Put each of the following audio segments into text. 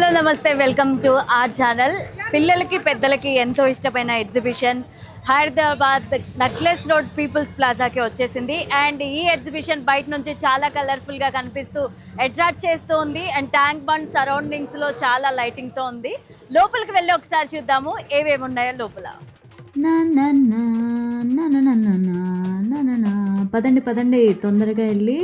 Hello నమస్తే. Welcome to our channel పిల్లలకి పెద్దలకి ఎంతో ఇష్టమైన exhibition Hyderabad necklace road peoples ప్లాజాకి వచ్చేసింది. అండ్ ఈ ఎగ్జిబిషన్ బయట నుంచి చాలా కలర్ఫుల్గా కనిపిస్తూ అట్రాక్ట్ చేస్తూ ఉంది అండ్ ట్యాంక్ బండ్ సరౌండింగ్స్లో చాలా లైటింగ్తో ఉంది. లోపలికి వెళ్ళి ఒకసారి చూద్దాము. ఏవేమి ఉన్నాయో లోపల నా పదండి పదండి. తొందరగా వెళ్ళి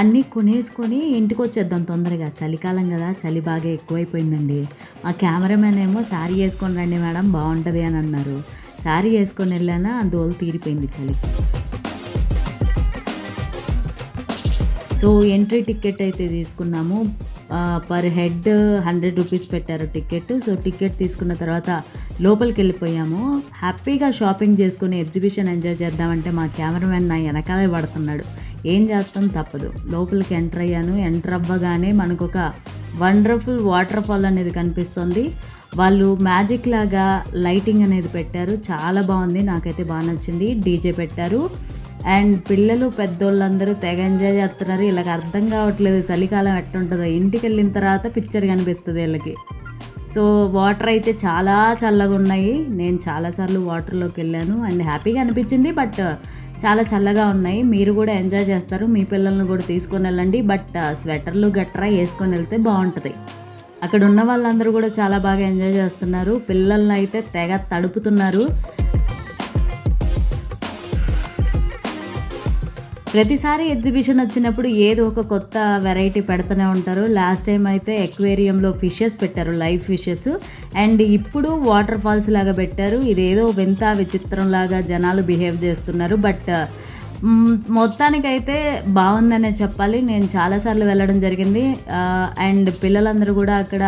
అన్నీ కొనేసుకొని ఇంటికి వచ్చేద్దాం తొందరగా. చలికాలం కదా చలి బాగా ఎక్కువైపోయిందండి. మా కెమెరామెన్ ఏమో శారీ వేసుకొని రండి మేడం బాగుంటుంది అని అన్నారు. శారీ వేసుకొని వెళ్ళానా దోలు తీరిపోయింది చలి సో ఎంట్రీ టికెట్ అయితే తీసుకున్నాము. పర్ హెడ్ హండ్రెడ్ రూపీస్ పెట్టారు టికెట్ సో టికెట్ తీసుకున్న తర్వాత లోపలికి వెళ్ళిపోయాము హ్యాపీగా షాపింగ్ చేసుకుని ఎగ్జిబిషన్ ఎంజాయ్ చేద్దామంటే మా కెమెరామెన్ నా వెనకాలే పడుతున్నాడు. ఏం చేస్తాం? తప్పదు. లోపలికి ఎంటర్ అయ్యాను. ఎంటర్ అవ్వగానే మనకు ఒక వండర్ఫుల్ వాటర్ ఫాల్ అనేది కనిపిస్తుంది. వాళ్ళు మ్యాజిక్ లాగా లైటింగ్ అనేది పెట్టారు. చాలా బాగుంది. నాకైతే బాగా నచ్చింది. డీజే పెట్టారు. అండ్ పిల్లలు పెద్దోళ్ళందరూ తెగ ఎంజాయ్ చేస్తున్నారు. వీళ్ళకి అర్థం కావట్లేదు. చలికాలం ఎట్టుంటుందో ఇంటికి వెళ్ళిన తర్వాత పిక్చర్ కనిపిస్తుంది వీళ్ళకి. సో వాటర్ అయితే చాలా చల్లగా ఉన్నాయి. నేను చాలాసార్లు వాటర్లోకి వెళ్ళాను. అండ్ హ్యాపీగా అనిపించింది. బట్ చాలా చల్లగా ఉన్నాయి. మీరు కూడా ఎంజాయ్ చేస్తారు. మీ పిల్లల్ని కూడా తీసుకొని వెళ్ళండి. బట్ స్వెటర్లు గట్రా వేసుకొని వెళ్తే బాగుంటుంది. అక్కడ ఉన్న వాళ్ళందరూ కూడా చాలా బాగా ఎంజాయ్ చేస్తున్నారు. పిల్లల్ని అయితే తెగ తడుపుతున్నారు. ప్రతిసారి ఎగ్జిబిషన్ వచ్చినప్పుడు ఏదో ఒక కొత్త వెరైటీ పెడుతూనే ఉంటారు. లాస్ట్ టైం అయితే ఎక్వేరియంలో ఫిషెస్ పెట్టారు లైవ్ ఫిషెస్. అండ్ ఇప్పుడు వాటర్ ఫాల్స్ లాగా పెట్టారు. ఇదేదో వింత విచిత్రం లాగా జనాలు బిహేవ్ చేస్తున్నారు. బట్ మొత్తానికైతే బాగుందనే చెప్పాలి. నేను చాలాసార్లు వెళ్ళడం జరిగింది. అండ్ పిల్లలందరూ కూడా అక్కడ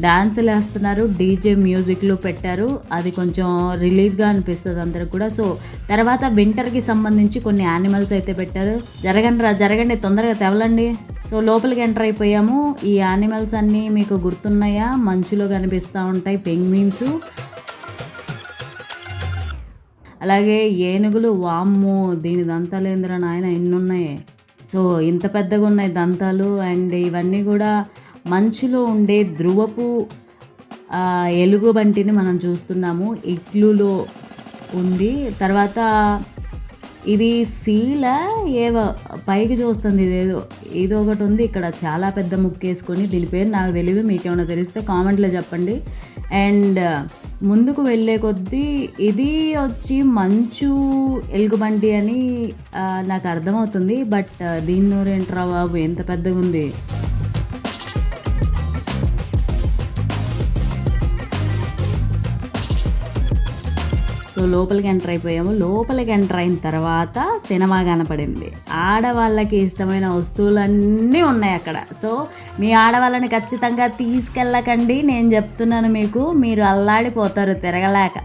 డాన్సులు వేస్తున్నారు డీజే మ్యూజిక్లు పెట్టారు. అది కొంచెం రిలీఫ్గా అనిపిస్తుంది అందరికి కూడా. సో తర్వాత వింటర్కి సంబంధించి కొన్ని యానిమల్స్ అయితే పెట్టారు. జరగండి రా జరగండి తొందరగా తెవలండి. సో లోపలికి ఎంటర్ అయిపోయాము. ఈ యానిమల్స్ అన్నీ మీకు గుర్తున్నాయా? మంచులో కనిపిస్తూ ఉంటాయి పెంగ్విన్స్ అలాగే ఏనుగులు వామ్ము దీని దంతాలేంద్ర నాయన ఎన్ని ఉన్నాయి సో ఇంత పెద్దగా ఉన్నాయి దంతాలు. అండ్ ఇవన్నీ కూడా మంచులో ఉండే ధ్రువపు ఎలుగుబంటిని మనం చూస్తున్నాము. ఇట్లులో ఉంది. తర్వాత ఇది సీల ఏవో పైకి చూస్తుంది. ఇదేదో ఇది ఒకటి ఉంది. ఇక్కడ చాలా పెద్ద ముక్కేసుకొని దీని పేరు నాకు తెలియదు. మీకేమైనా తెలిస్తే కామెంట్లో చెప్పండి. అండ్ ముందుకు వెళ్ళే కొద్దీ ఇది వచ్చి మంచు ఎలుగుబంటి అని నాకు అర్థమవుతుంది. బట్ దీని నోరేంట్రా బాబు? ఎంత పెద్దగా ఉంది సో లోపలికి ఎంటర్ అయిపోయాము. లోపలికి ఎంటర్ అయిన తర్వాత సినిమా కనపడింది. ఆడవాళ్ళకి ఇష్టమైన వస్తువులన్నీ ఉన్నాయి అక్కడ. సో మీ ఆడవాళ్ళని ఖచ్చితంగా తీసుకెళ్ళకండి. నేను చెప్తున్నాను మీకు మీరు అల్లాడిపోతారు తిరగలేక.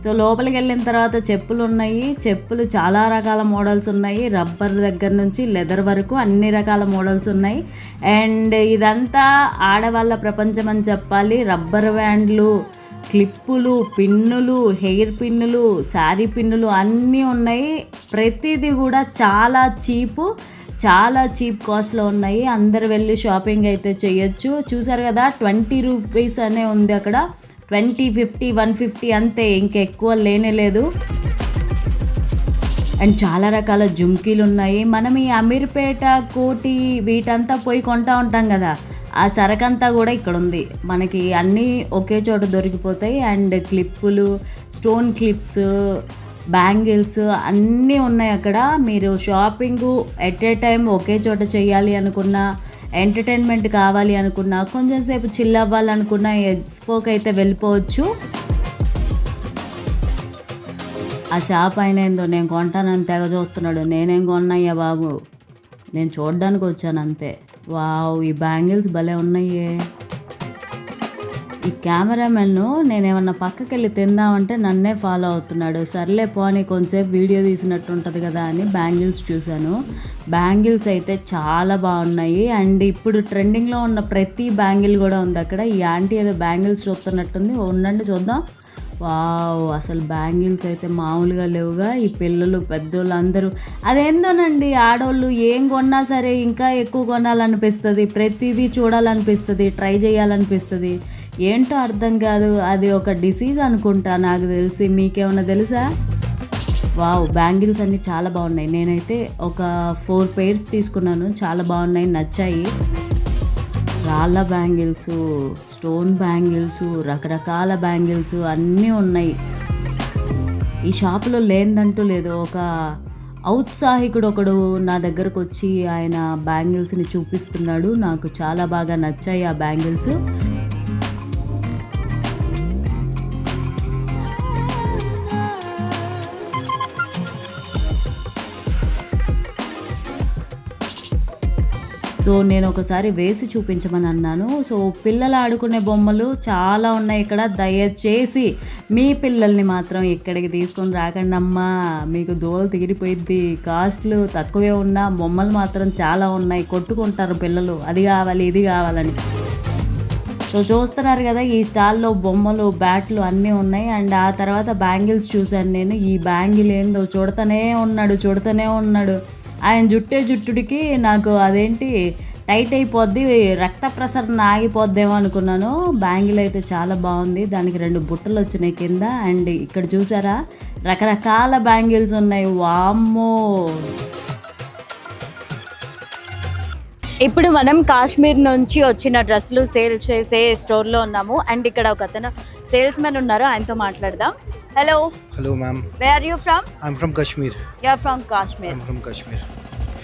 సో లోపలికి వెళ్ళిన తర్వాత చెప్పులు ఉన్నాయి. చెప్పులు చాలా రకాల మోడల్స్ ఉన్నాయి. రబ్బర్ దగ్గర నుంచి లెదర్ వరకు అన్ని రకాల మోడల్స్ ఉన్నాయి. అండ్ ఇదంతా ఆడవాళ్ళ ప్రపంచం అని చెప్పాలి. రబ్బర్ బ్యాండ్లు క్లిప్పులు పిన్నులు హెయిర్ పిన్నులు శారీ పిన్నులు అన్నీ ఉన్నాయి. ప్రతిదీ కూడా చాలా చీపు చాలా చీప్ కాస్ట్లో ఉన్నాయి. అందరు వెళ్ళి షాపింగ్ అయితే చేయొచ్చు. చూసారు కదా ట్వంటీ రూపీస్ అనే ఉంది అక్కడ. ట్వంటీ ఫిఫ్టీ వన్ ఫిఫ్టీ అంతే ఇంకెక్కువ లేనే లేదు. అండ్ చాలా రకాల జుమ్కీలు ఉన్నాయి. మనం ఈ అమీర్పేట కోటి వీటంతా పోయి కొంటా ఉంటాం కదా. ఆ సరకంతా కూడా ఇక్కడ ఉంది మనకి అన్నీ ఒకే చోట దొరికిపోతాయి. అండ్ క్లిప్పులు స్టోన్ క్లిప్స్ బ్యాంగిల్స్ అన్నీ ఉన్నాయి అక్కడ. మీరు షాపింగ్ ఎట్ ఏ టైం ఒకే చోట చేయాలి అనుకున్నా ఎంటర్టైన్మెంట్ కావాలి అనుకున్నా కొంచెం సేపు చిల్ అవ్వాలనుకున్నా ఎక్స్పోకి అయితే వెళ్ళిపోవచ్చు. ఆ షాప్ ఆయన ఏందో నేను కొంటానని తెగ చూస్తున్నాడు. నేనేం కొన్నాయ్యా బాబు? నేను చూడడానికి వచ్చాను అంతే. వావ్ ఈ బ్యాంగిల్స్ భలే ఉన్నాయే. ఈ కెమెరామెన్ను నేనేమన్నా పక్కకి వెళ్ళి తిందామంటే నన్నే ఫాలో అవుతున్నాడు. సర్లే పోనీ కొంచెంసేపు వీడియో తీసినట్టు ఉంటుంది కదా అని బ్యాంగిల్స్ చూశాను. బ్యాంగిల్స్ అయితే చాలా బాగున్నాయి. అండ్ ఇప్పుడు ట్రెండింగ్లో ఉన్న ప్రతి బ్యాంగిల్ కూడా ఉంది అక్కడ. ఈ ఆంటీ ఏదో బ్యాంగిల్స్ చూస్తున్నట్టుంది. ఉండండి చూద్దాం. వావ్ అసలు బ్యాంగిల్స్ అయితే మామూలుగా లేవుగా. ఈ పిల్లలు పెద్దోళ్ళు అందరూ అదేందోనండి ఆడోళ్ళు ఏం కొన్నా సరే ఇంకా ఎక్కువ కొనాలనిపిస్తుంది. ప్రతిదీ చూడాలనిపిస్తుంది ట్రై చేయాలనిపిస్తుంది. ఏంటో అర్థం కాదు అది ఒక డిసీజ్ అనుకుంటా నాకు తెలిసి. మీకేమన్నా తెలుసా? వావ్ బ్యాంగిల్స్ అన్నీ చాలా బాగున్నాయి. నేనైతే ఒక ఫోర్ పేర్స్ తీసుకున్నాను. చాలా బాగున్నాయి నచ్చాయి. రాళ్ళ బ్యాంగిల్స్ స్టోన్ బ్యాంగిల్స్ రకరకాల బ్యాంగిల్స్ అన్నీ ఉన్నాయి. ఈ షాపులో లేనిదంటూ లేదు. ఒక ఔత్సాహికుడు ఒకడు నా దగ్గరకు వచ్చి ఆయన బ్యాంగిల్స్ని చూపిస్తున్నాడు. నాకు చాలా బాగా నచ్చాయి ఆ బ్యాంగిల్స్. సో నేను ఒకసారి వేసి చూపించమని అన్నాను. సో పిల్లలు ఆడుకునే బొమ్మలు చాలా ఉన్నాయి ఇక్కడ. దయచేసి మీ పిల్లల్ని మాత్రం ఇక్కడికి తీసుకొని రాకండి అమ్మా. మీకు దోలు తీరిపోయిద్ది. కాస్ట్లు తక్కువే ఉన్నా బొమ్మలు మాత్రం చాలా ఉన్నాయి. కొట్టుకుంటారు పిల్లలు. అది కావాలి ఇది కావాలని. సో చూస్తున్నారు కదా ఈ స్టాల్లో బొమ్మలు బ్యాట్లు అన్నీ ఉన్నాయి. అండ్ ఆ తర్వాత బ్యాంగిల్స్ చూశాను నేను. ఈ బ్యాంగిల్ ఏందో చూడతనే ఉన్నాడు చూడతనే ఉన్నాడు. ఆయన జుట్టే జుట్టుడికి నాకు అదేంటి టైట్ అయిపోద్ది రక్త ప్రసరణ ఆగిపోద్దేమో అనుకున్నాను. బ్యాంగిల్ అయితే చాలా బాగుంది. దానికి రెండు బుట్టలు వచ్చినాయి కింద. అండ్ ఇక్కడ చూసారా? రకరకాల బ్యాంగిల్స్ ఉన్నాయి. వామ్మో! ఇప్పుడు మనం కాశ్మీర్ నుంచి వచ్చిన డ్రెస్సులు సేల్ చేసే స్టోర్లో ఉన్నాము. అండ్ ఇక్కడ ఒక అతను సేల్స్ మెన్ ఉన్నారు. ఆయనతో మాట్లాడదాం. Hello. Hello, ma'am. Where are you from? I'm from Kashmir. You're from Kashmir. I'm from Kashmir.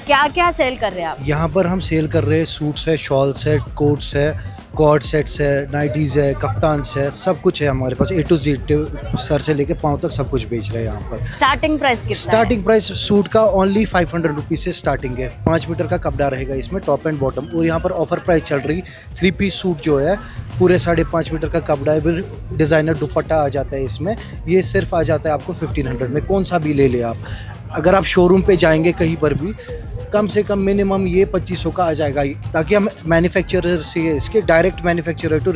क्या क्या सेल कर रहे हैं आप यहाँ पर हम सेल कर रहे हैं सूट्स है शॉल्स है कोट्स है कॉर्ड सेट्स है नाइटीज़ है कफ्तान्स है सब कुछ है हमारे पास ए टू जेड सर से लेके पाँव तक सब कुछ बेच रहे हैं यहाँ पर। स्टार्टिंग प्राइस कितना स्टार्टिंग प्राइस सूट का ओनली फाइव हंड्रेड रुपीज़ से स्टार्टिंग है। पाँच मीटर का कपड़ा रहेगा इसमें टॉप एंड बॉटम और यहाँ पर ऑफ़र प्राइस चल रही थ्री पीस सूट जो है पूरे साढ़े पाँच मीटर का कपड़ा है फिर डिज़ाइनर दुपट्टा आ जाता है इसमें। ये सिर्फ़ आ जाता है आपको फिफ्टीन हंड्रेड में कौन सा भी ले ले आप। अगर आप शोरूम पे जाएँगे कहीं पर भी कम से कम मिनिमम ये पच्चीस सौ का आ जाएगा ताकि हम मैन्युफैक्चरर से इसके direct manufacturer to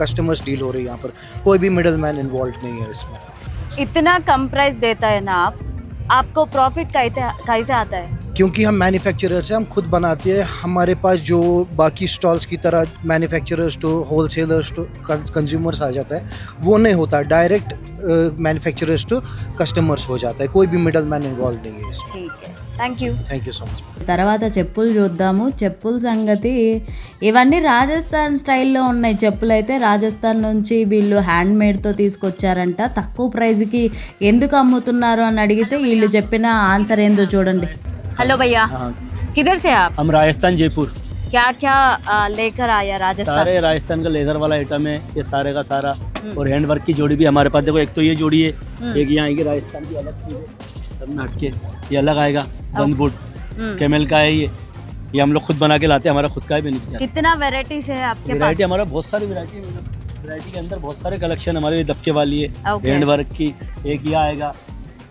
customers deal हो रही है यहाँ पर। कोई भी मिडल मैन इन्वॉल्व नहीं है इसमें। इतना कम प्राइस देता है ना आप आपको प्रॉफिट कैसे कैसे आता है? क्योंकि हम मैन्युफैक्चरर से हम खुद बनाते हैं। हमारे पास जो बाकी स्टॉल्स की तरह manufacturers to wholesalers to consumers आ जाता है वो नहीं होता। डायरेक्ट मैन्युफैक्चरर्स टू कस्टमर्स हो जाता है। कोई भी मिडल मैन इन्वॉल्व नहीं है इसमें। ठीक है। thank you thank you so much తర్వాత చెప్పులు చూద్దాము చెప్పుల సంగతి ఇవన్నీ రాజస్థాన్ స్టైల్లో ఉన్నాయి చెప్పులు అయితే రాజస్థాన్ నుంచి వీళ్ళు హ్యాండ్ మేడ్తో తీసుకొచ్చారంట తక్కువ ప్రైస్కి ఎందుకు అమ్ముతున్నారు అని అడిగితే వీళ్ళు చెప్పిన ఆన్సర్ ఏందో చూడండి हेलो भैया हाँ किधर से आप हम राजस्थान जयपुर क्या क्या आ, लेकर आया राजस्थान सारे राजस्थान का लेदर वाला आइटम है ये सारे का सारा और हैंड वर्क की जोड़ी भी हमारे पास देखो एक तो ये जोड़ी है एक यहाँ आएगी राजस्थान की अलग चीज़ है में हटके ये अलग आएगा बंद बुट हम्म। कैमल का है ये। ये हम लोग खुद बना के लाते हैं हमारा खुद का है बेनिफिट कितना वेराइटीज है आपके पास? वैरायटी हमारा बहुत सारी वैरायटी है वैरायटी के अंदर बहुत सारे कलेक्शन हमारे दबके वाली है. हैंड वर्क की एक ये आएगा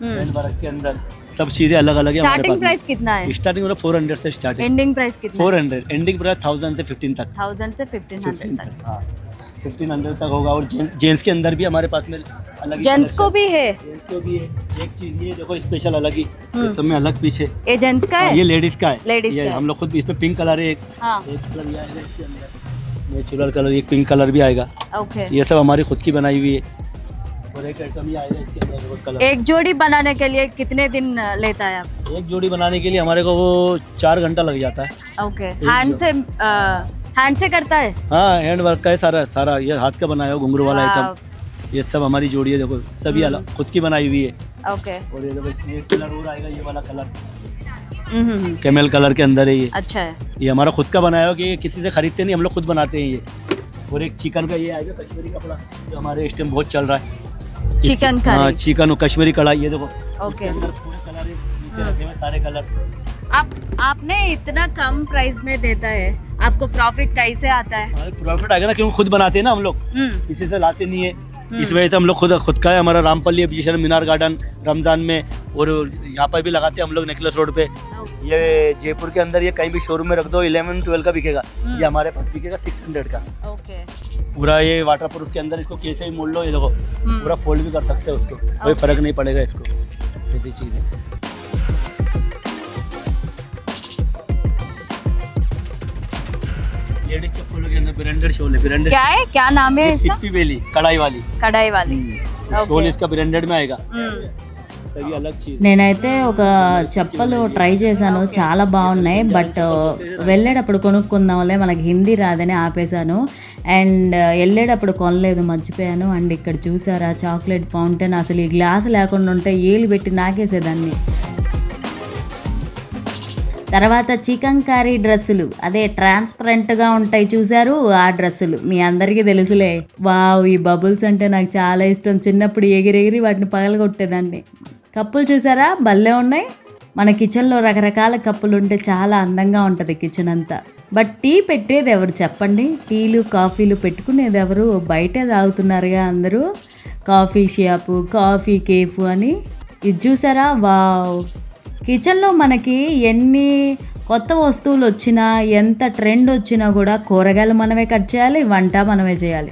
हम्म। हैंड वर्क के अंदर। सब चीज़ें अलग अलग है स्टार्टिंग प्राइस कितना है? स्टार्टिंग मतलब फोर हंड्रेड से स्टार्टिंग एंडिंग प्राइस कितना four hundred ending price thousand से फिफ्टीन तक। थाउज़ेंड से फिफ्टीन हंड्रेड फिफ्टीन तक। तक हाँ। फिफ्टीन हंड्रेड तक होगा और जेंट्स के अंदर भी हमारे पास में अलग जेंट्स को भी है। जेंट्स को भी है। एक चीज़ ये देखो स्पेशल अलग ही। सब में अलग पीछे ये जेंट्स का हाँ, है? ये लेडीज़ का है। ये का हम लोग खुद इसमें पिंक कलर है एक। हाँ। कलर ये आएगा इसके अंदर। नेचुरल कलर एक पिंक कलर भी आएगा। ओके ये सब हमारी खुद की बनाई हुई है। और एक आइटम ये आएगा इसके अंदर कलर एक जोड़ी बनाने के लिए कितने दिन लेता है आप? एक जोड़ी बनाने के लिए हमारे को वो चार घंटा लग जाता है। ओके हैंड से हैंड से करता है? हाँ हैंड वर्क का है सारा सारा ये हाथ का बनाया हुआ घुंघरू वाला आइटम ये सब हमारी जोड़ी है देखो सभी अलग खुद की बनाई हुई है। ओके और ये देखो इसमें कलर और आएगा ये वाला colour. Hmm, hmm, hmm, camel colour के अंदर है ये। अच्छा है। ये हमारा खुद का बनाया हुआ कि ये किसी से खरीदते नहीं हम लोग खुद बनाते हैं ये। और एक चिकन का ये आएगा कश्मीरी कपड़ा जो हमारे इस टाइम बहुत चल रहा है। चिकन का हाँ चिकन और कश्मीरी कढ़ाई ये देखो। ओके अंदर पूरे कलर है नीचे रखे हुए सारे कलर। आप आपने इतना कम प्राइस में देता है। आपको प्रॉफिट कैसे आता है। प्रॉफिट आएगा ना क्योंकि खुद बनाते हैं ना हम लोग। हम्म। किसी से लाते नहीं है। इस वजह से हम लोग खुद खुद का है। हमारा रामपल्ली एग्जीबिशन मीनार गार्डन रमज़ान में और यहाँ पर भी लगाते हैं हम लोग नेकलेस रोड पे। ये जयपुर के अंदर ये कहीं भी शोरूम में रख दो इलेवन ट्वेल्व का बिकेगा। ये हमारे पास बिकेगा सिक्स हंड्रेड का। ఓకే पूरा ये वाटर प्रूफ के अंदर इसको कैसे भी मोड़ लो ये देखो। पूरा फोल्ड भी कर सकते हैं उसको। कोई फ़र्क नहीं पड़ेगा इसको। ऐसी चीज़ है। लेडीज चप्पलों के अंदर ब्रांडेड शोल है ब्रांडेड क्या है क्या नाम है इसका सिप्पी बेली कढ़ाई वाली कढ़ाई वाली शोल इसका ब्रांडेड में आएगा हम्म, सभी अलग चीज నేనైతే ఒక చెప్పలు ట్రై చేశాను చాలా బాగున్నాయి బట్ వెళ్ళేటప్పుడు కొనుక్కుందాంలే మనకి హిందీ రాదని ఆపేశాను అండ్ వెళ్ళేటప్పుడు కొనలేదు మర్చిపోయాను అండ్ ఇక్కడ చూసారా చాక్లెట్ ఫౌంటైన్ అసలు ఈ గ్లాస్ లేకుండా ఉంటే ఏలు పెట్టి నాకేసేదాన్ని తర్వాత చికెన్ డ్రెస్సులు. అదే ట్రాన్స్పరెంట్గా ఉంటాయి చూసారు ఆ డ్రెస్సులు. మీ అందరికీ తెలుసులే. వావ్ ఈ బబుల్స్ అంటే నాకు చాలా ఇష్టం. చిన్నప్పుడు ఎగిరెగిరి వాటిని పగలగొట్టేదాన్ని. కప్పులు చూసారా? భలే ఉన్నాయి. మన కిచెన్లో రకరకాల కప్పులు ఉంటే చాలా అందంగా ఉంటుంది కిచెన్ అంతా. బట్ టీ పెట్టేది ఎవరు చెప్పండి? టీలు కాఫీలు పెట్టుకునేది ఎవరు? బయటే తాగుతున్నారుగా అందరూ. కాఫీ షాపు కాఫీ కేఫ్ అని. ఇది చూసారా? వావ్. కిచెన్లో మనకి ఎన్ని కొత్త వస్తువులు వచ్చినా ఎంత ట్రెండ్ వచ్చినా కూడా కూరగాయలు మనమే కట్ చేయాలి వంట మనమే చేయాలి.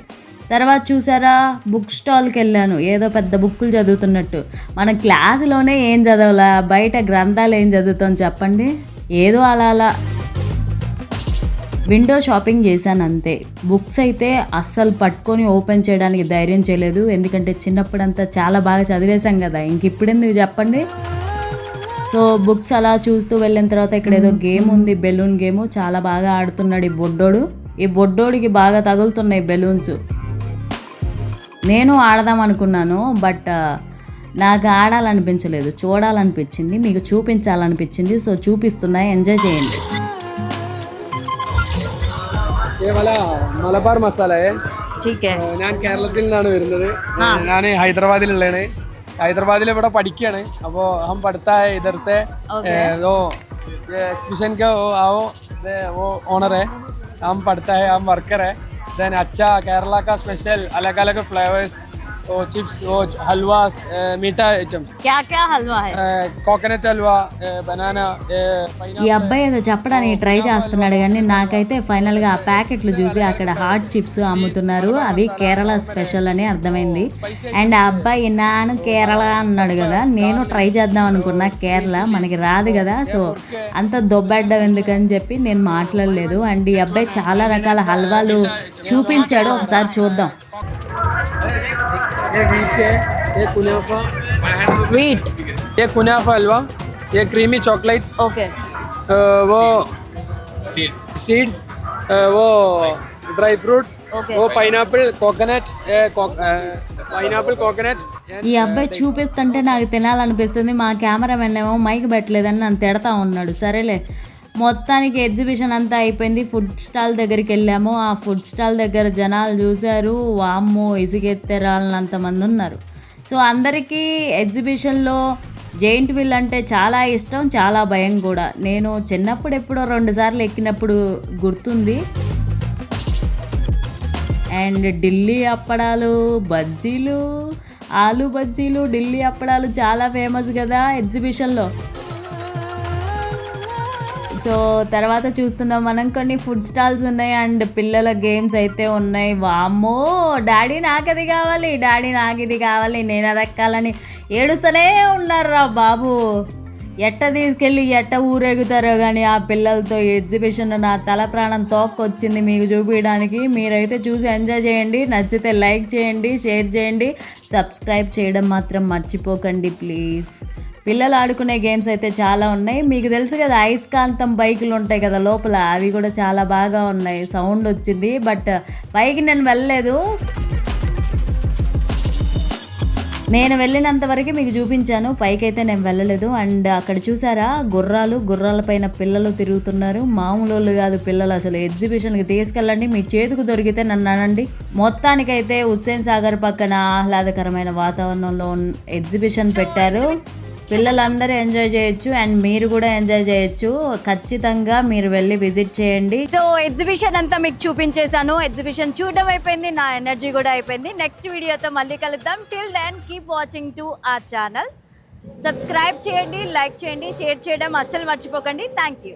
తర్వాత చూసారా బుక్ స్టాల్కి వెళ్ళాను ఏదో పెద్ద బుక్కులు చదువుతున్నట్టు. మన క్లాసులోనే ఏం చదవాలా బయట గ్రంథాలు ఏం చదువుతాం చెప్పండి? ఏదో అలా అలా. విండో షాపింగ్ చేశాను అంతే బుక్స్ అయితే అస్సలు పట్టుకొని ఓపెన్ చేయడానికి ధైర్యం చేయలేదు. ఎందుకంటే చిన్నప్పుడంతా చాలా బాగా చదివేశాం కదా. ఇంక ఇప్పుడెందుకు చెప్పండి? సో బుక్స్ అలా చూస్తూ వెళ్ళిన తర్వాత ఇక్కడ ఏదో గేమ్ ఉంది బెలూన్ గేమ్. చాలా బాగా ఆడుతున్నాడు ఈ బొడ్డోడు. ఈ బొడ్డోడికి బాగా తగులుతున్నాయి బెలూన్స్. నేను ఆడదాం అనుకున్నాను బట్ నాకు ఆడాలనిపించలేదు. చూడాలనిపించింది మీకు చూపించాలనిపించింది. సో చూపిస్తున్నా ఎంజాయ్ చేయండి. మలబార్ మసాలా ഞാൻ കേരളത്തിൽ നിന്നാണ് ഹൈദരാബാദിൽ ഇവിടെ പഠിക്കുകയാണ് അപ്പോൾ हम पढ़ता है इधर से ए, वो ये एक्सबिशन का वो आओ ये वो ओनर है हम पढ़ता है हम वर्कर है देन अच्छा केरला का स्पेशल अलग अलग फ्लेवर्स ఓ చిప్స్ ఓ హల్వాస్ మిఠా ఐటమ్స్ కోకోనట్ హల్వా బనానా ఈ అబ్బాయి ఏదో చెప్పడానికి ట్రై చేస్తున్నాడు కానీ నాకైతే ఫైనల్గా ప్యాకెట్లు చూసి అక్కడ హాట్ చిప్స్ అమ్ముతున్నారు. అవి కేరళ స్పెషల్ అని అర్థమైంది. అండ్ ఆ అబ్బాయి నాను కేరళ అన్నాడు కదా నేను ట్రై చేద్దాం అనుకున్నా. కేరళ మనకి రాదు కదా సో అంత దొబ్బడ్డం ఎందుకని చెప్పి నేను మాట్లాడలేదు. అండ్ ఈ అబ్బాయి చాలా రకాల హల్వాలు చూపించాడు. ఒకసారి చూద్దాం. ये वीट है ये कुनाफा वीट ये कुनाफा हलवा ये क्रीमी चॉकलेट ओके अ, वो सीड्स वो ड्राई फ्रूट्स Okay. वो पाइनएप्पल कोकोनट पाइनएप्पल कोकोनट ఈ అబ్బాయి చూపిస్తుంటే నాకు తినాలనిపిస్తుంది మా కెమెరామెన్ ఏమో మైక్ పెట్టలేదని నన్ను తిడతా ఉన్నాడు సరేలే మొత్తానికి ఎగ్జిబిషన్ అంతా అయిపోయింది. ఫుడ్ స్టాల్ దగ్గరికి వెళ్ళాము. ఆ ఫుడ్ స్టాల్ దగ్గర జనాలు చూశారు. వామ్మో ఇసుకెత్తేరాళ్ళంత మంది ఉన్నారు. సో అందరికీ ఎగ్జిబిషన్లో జైంట్ వీల్ అంటే చాలా ఇష్టం చాలా భయం కూడా. నేను చిన్నప్పుడు ఎప్పుడో రెండుసార్లు ఎక్కినప్పుడు గుర్తుంది. అండ్ ఢిల్లీ అప్పడాలు బజ్జీలు ఆలు బజ్జీలు ఢిల్లీ అప్పడాలు చాలా ఫేమస్ కదా ఎగ్జిబిషన్లో సో తర్వాత చూస్తున్నాం మనం కొన్ని ఫుడ్ స్టాల్స్ ఉన్నాయి అండ్ పిల్లల గేమ్స్ అయితే ఉన్నాయి. వామ్మో డాడీ నాకు అది కావాలి డాడీ నాకు ఇది కావాలి నేను అది ఎక్కాలని ఏడుస్తూనే ఉన్నారా బాబు. ఎట్ట తీసుకెళ్ళి ఎట్ట ఊరేగుతారో కానీ ఆ పిల్లలతో ఎగ్జిబిషన్ నా తల ప్రాణం తోక్కొచ్చింది మీకు చూపించడానికి. మీరైతే చూసి ఎంజాయ్ చేయండి నచ్చితే లైక్ చేయండి షేర్ చేయండి సబ్స్క్రైబ్ చేయడం మాత్రం మర్చిపోకండి ప్లీజ్ పిల్లలు ఆడుకునే గేమ్స్ అయితే చాలా ఉన్నాయి. మీకు తెలుసు కదా అయస్కాంతం బైకులు ఉంటాయి కదా లోపల. అవి కూడా చాలా బాగా ఉన్నాయి. సౌండ్ వచ్చింది బట్ పైకి నేను వెళ్ళలేదు. నేను వెళ్ళినంత వరకు మీకు చూపించాను. పైకి అయితే నేను వెళ్ళలేదు. అండ్ అక్కడ చూసారా గుర్రాలు గుర్రాల పైన పిల్లలు తిరుగుతున్నారు. మామూలు వాళ్ళు కాదు పిల్లలు అసలు. ఎగ్జిబిషన్కి తీసుకెళ్ళండి. మీ చేతికి దొరికితే నన్ను అనండి. మొత్తానికైతే హుస్సేన్ సాగర్ పక్కన ఆహ్లాదకరమైన వాతావరణంలో ఎగ్జిబిషన్ పెట్టారు. పిల్లలందరూ ఎంజాయ్ చేయొచ్చు అండ్ మీరు కూడా ఎంజాయ్ చేయొచ్చు. ఖచ్చితంగా మీరు వెళ్ళి విజిట్ చేయండి. సో ఎగ్జిబిషన్ అంతా మీకు చూపించేశాను. ఎగ్జిబిషన్ చూడడం అయిపోయింది నా ఎనర్జీ కూడా అయిపోయింది. నెక్స్ట్ వీడియోతో మళ్ళీ కలుద్దాం. Till then keep watching to our channel subscribe చేయండి లైక్ చేయండి షేర్ చేయడం అస్సలు మర్చిపోకండి. Thank you